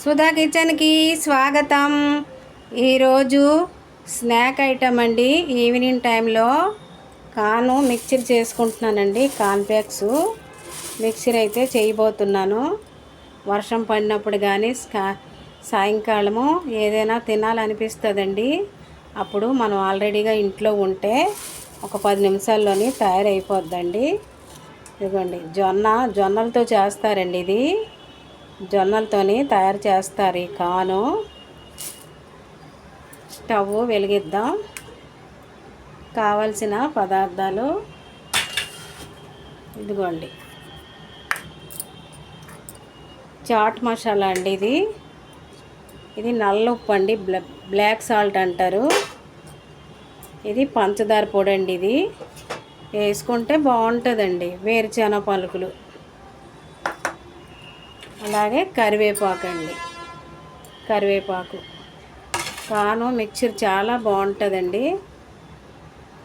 సుధా కిచెన్కి స్వాగతం. ఈరోజు స్నాక్ ఐటమ్ అండి. ఈవినింగ్ టైంలో కాను మిక్చర్ చేసుకుంటున్నానండి. కాన్ఫ్లెక్స్ మిక్చర్ అయితే చేయబోతున్నాను. వర్షం పడినప్పుడు కానీ సాయంకాలము ఏదైనా తినాలనిపిస్తుందండి. అప్పుడు మనం ఆల్రెడీగా ఇంట్లో ఉంటే ఒక పది నిమిషాల్లోనే తయారైపోద్దండి. ఇదిగోండి జొన్న జొన్నలతో చేస్తారండి ఇది. జొన్నలతోని తయారు చేస్తారు ఈ కాను. స్టవ్ వెలిగిద్దాం. కావలసిన పదార్థాలు ఇదిగోండి. చాట్ మసాలా అండి ఇది. ఇది నల్ల ఉప్పు అండి బ్లాక్ సాల్ట్ అంటారు. ఇది పంచదార పొడి అండి ఇది. వేసుకుంటే బాగుంటుందండి వేరుశెనగ పలుకులు. అలాగే కరివేపాకు అండి. కరివేపాకు. కాను మిక్చర్ చాలా బాగుంటుందండి.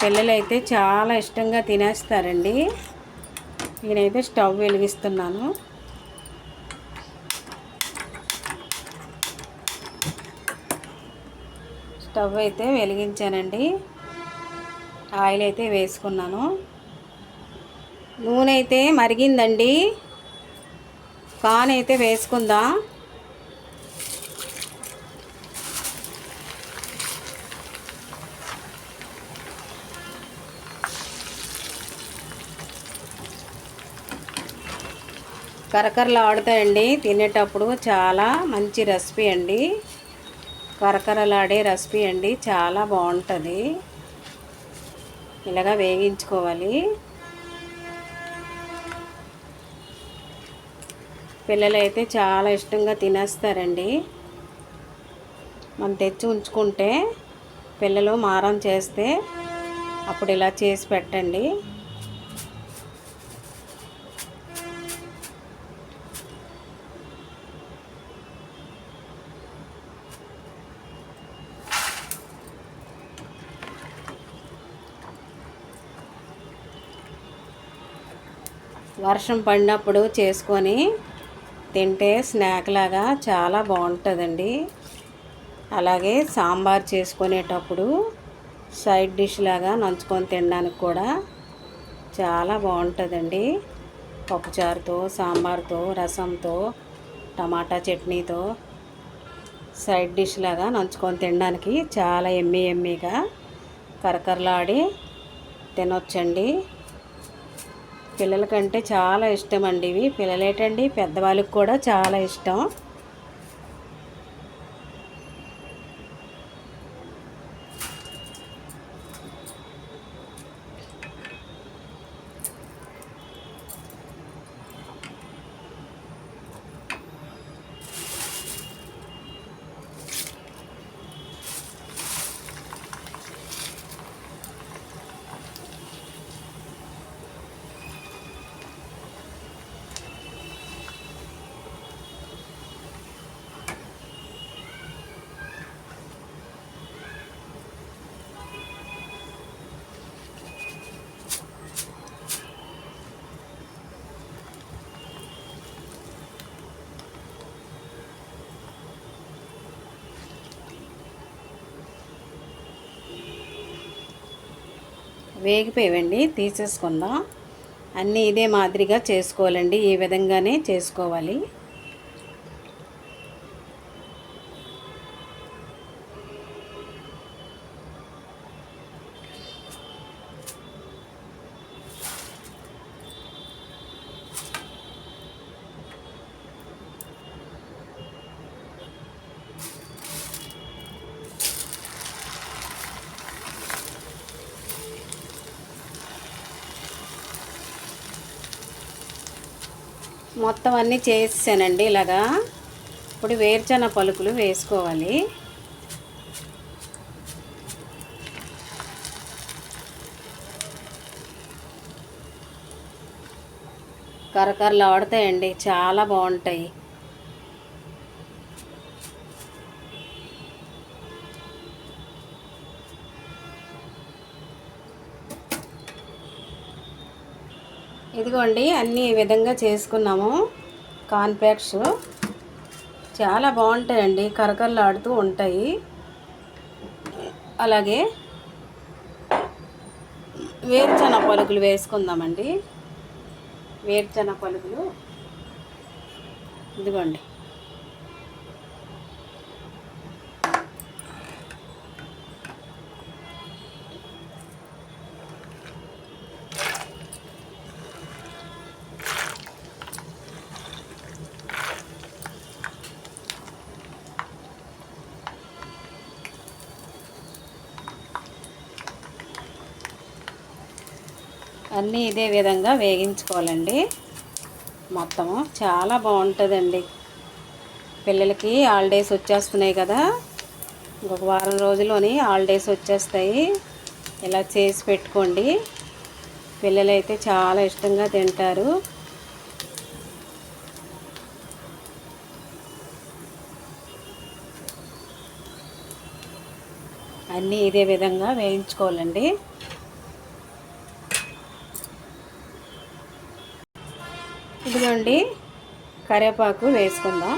పిల్లలైతే చాలా ఇష్టంగా తినేస్తారండి. నేనైతే స్టవ్ వెలిగిస్తున్నాను. స్టవ్ అయితే వెలిగించానండి. ఆయిల్ అయితే వేసుకున్నాను. నూనె అయితే మరిగిందండి. కాన్ అయితే వేసుకుందాం? కరకరలు ఆడుతాయండి తినేటప్పుడు చాలా మంచి రెసిపీ అండి. కరకరలాడే రెసిపీ అండి. చాలా బాగుంటుంది. ఇలాగా వేగించుకోవాలి. పిల్లలు అయితే చాలా ఇష్టంగా తినేస్తారండి. మనం తెచ్చి ఉంచుకుంటే పిల్లలు మారం చేస్తే అప్పుడు ఇలా చేసి పెట్టండి. వర్షం పడినప్పుడు చేసుకొని తింటే స్నాక్ లాగా చాలా బాగుంటుందండి. అలాగే సాంబార్ చేసుకునేటప్పుడు సైడ్ డిష్ లాగా నంచుకొని తినడానికి కూడా చాలా బాగుంటుందండి. పప్పుచారుతో సాంబార్తో రసంతో టమాటా చట్నీతో సైడ్ డిష్ లాగా నంచుకొని తినడానికి చాలా ఎమ్మీ ఎమ్మిగా కరకరలాడి తినొచ్చండి. పిల్లలకంటే చాలా ఇష్టం అండి ఇవి. పిల్లలేటండి? పెద్దవాళ్ళకి కూడా చాలా ఇష్టం. వేగిపోయావండి తీసేసుకుందాం. అన్నీ ఇదే మాదిరిగా చేసుకోవాలండి ఈ విధంగానే చేసుకోవాలి. మొత్తం అన్నీ చేసేసానండి ఇలాగా. ఇప్పుడు వేరుచెన పలుకులు వేసుకోవాలి. కరకరలు ఆడతాయండి చాలా బాగుంటాయి. ఇదిగోండి అన్నీ ఈ విధంగా చేసుకున్నాము. కాన్ఫ్లెక్స్ చాలా బాగుంటాయండి కరకరలాడుతూ ఉంటాయి. అలాగే వేరుచన పలుకులు వేసుకుందామండి. వేరుచన పలుకులు. ఇదిగోండి. అన్నీ ఇదే విధంగా వేగించుకోవాలండి. మొత్తము చాలా బాగుంటుందండి. పిల్లలకి హాలిడేస్ వచ్చేస్తున్నాయి కదా. ఇంకొక వారం రోజుల్లోని హాలిడేస్ వచ్చేస్తాయి. ఇలా చేసి పెట్టుకోండి. పిల్లలైతే చాలా ఇష్టంగా తింటారు. అన్నీ ఇదే విధంగా వేయించుకోవాలండి. ఇదిగోండి కరివేపాకు వేసుకుందాం.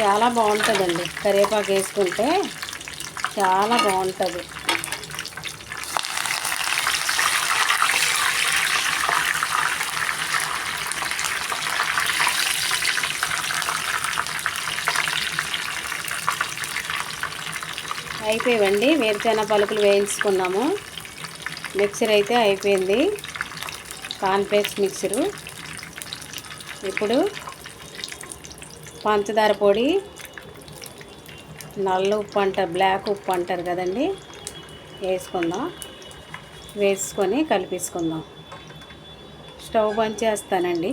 చాలా బాగుంటుందండి. కరివేపాకు వేసుకుంటే చాలా బాగుంటుంది. అయిపోయావండి. వేరుశెనగ పలుకులు వేయించుకున్నాము. మిక్సర్ అయితే అయిపోయింది. Cornflakes mixer. ఇప్పుడు పంచదార పొడి నల్ల ఉప్పు అంటారు బ్లాక్ ఉప్పు అంటారు కదండి వేసుకుందాం. వేసుకొని కలిపేసుకుందాం. స్టవ్ బంద్ చేస్తానండి.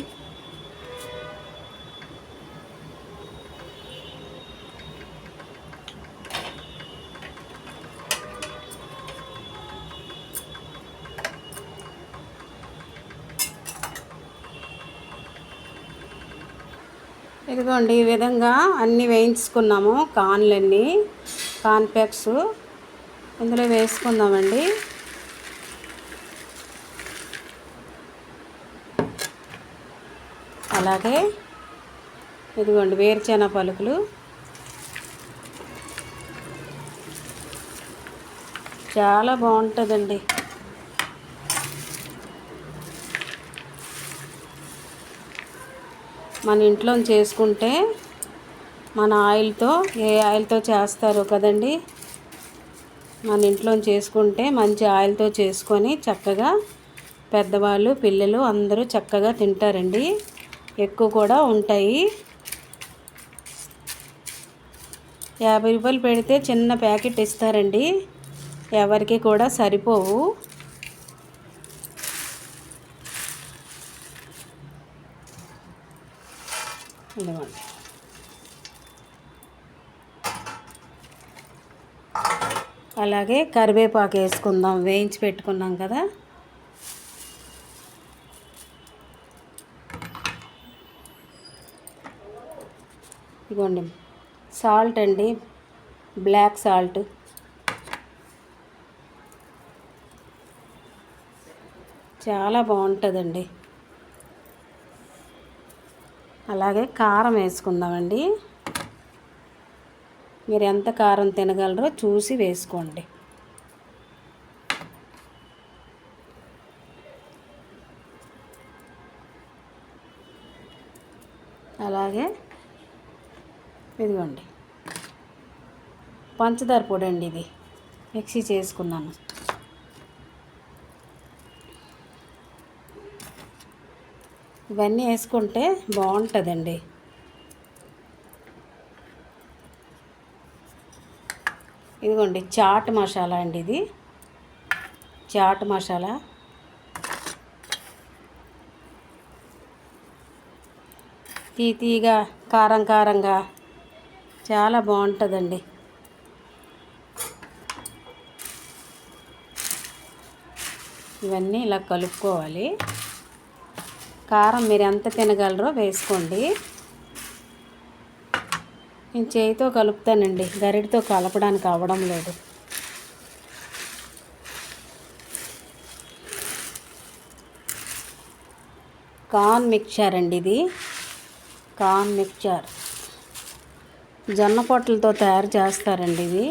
ఇదిగోండి ఈ విధంగా అన్నీ వేయించుకున్నాము కాన్లన్నీ కాన్ ప్యాక్స్. ఇందులో వేసుకుందామండి. అలాగే ఇదిగోండి వేరుచెన పలుకులు. చాలా బాగుంటుందండి. మన ఇంట్లో చేసుకుంటే మన ఆయిల్తో ఏ ఆయిల్తో చేస్తారో కదండి? మన ఇంట్లో చేసుకుంటే మంచి ఆయిల్తో చేసుకొని చక్కగా పెద్దవాళ్ళు పిల్లలు అందరూ చక్కగా తింటారండి. ఎక్కువ కూడా ఉంటాయి. యాభై రూపాయలు పెడితే చిన్న ప్యాకెట్ ఇస్తారండి. ఎవరికి కూడా సరిపోవు. ఇదిగోండి అలాగే కరివేపాకు వేసుకుందాం వేయించి పెట్టుకున్నాం కదా. ఇదిగోండి సాల్ట్ అండి బ్లాక్ సాల్ట్. చాలా బాగుంటుందండి. అలాగే కారం వేసుకుందామండి. మీరు ఎంత కారం తినగలరో చూసి వేసుకోండి. అలాగే ఇదిగోండి. పంచదార పొడి అండి ఇది. మిక్సీ చేసుకున్నాను. ఇవన్నీ వేసుకుంటే బాగుంటుందండి. ఇదిగోండి చాట్ మసాలా అండి ఇది. చాట్ మసాలా. తీ తీగా కారం కారంగా చాలా బాగుంటుందండి. ఇవన్నీ ఇలా కలుపుకోవాలి. కారం మీరు ఎంత తినగలరో వేసుకోండి. నేను చేయితో కలుపుతానండి. గరిటితో కలపడానికి అవ్వడం లేదు. కార్న్ మిక్చర్ అండి ఇది. Corn mixture. జొన్న పొట్లతో తయారు చేస్తారండి ఇది.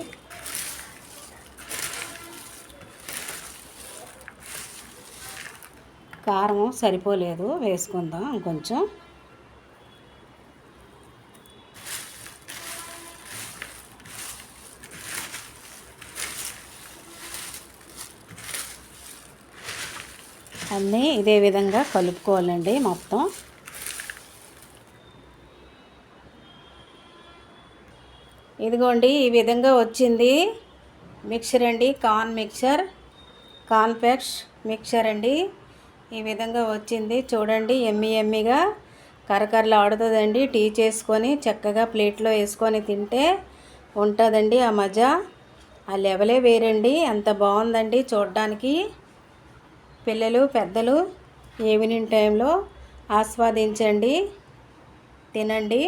కారం సరిపోలేదు వేసుకుందాం ఇంకొంచెం అన్నీ ఇదే విధంగా కలుపుకోవాలండి మొత్తం. ఇదిగోండి ఈ విధంగా వచ్చింది. మిక్చర్ అండి కార్న్ మిక్చర్ కాన్ఫెక్స్ మిక్చర్ అండి. ఈ విధంగా వచ్చింది. చూడండి ఎమ్మి ఎమ్మిగా కరకరలు ఆడుతుందండి. టీ చేసుకొని చక్కగా ప్లేట్లో వేసుకొని తింటే ఉంటుందండి ఆ మజా. ఆ లెవెలే వేరండి. ఎంత బాగుందండి చూడడానికి. పిల్లలు పెద్దలు ఈవినింగ్ టైంలో ఆస్వాదించండి తినండి.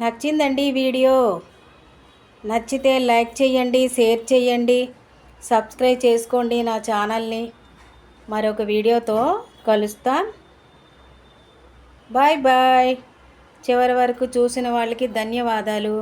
నచ్చిందండి వీడియో. నచ్చితే లైక్ చేయండి షేర్ చేయండి సబ్స్క్రైబ్ చేసుకోండి నా ఛానల్ని. మరొక వీడియోతో కలుస్తాను బాయ్ బాయ్. చివరి వరకు చూసిన వాళ్ళకి ధన్యవాదాలు.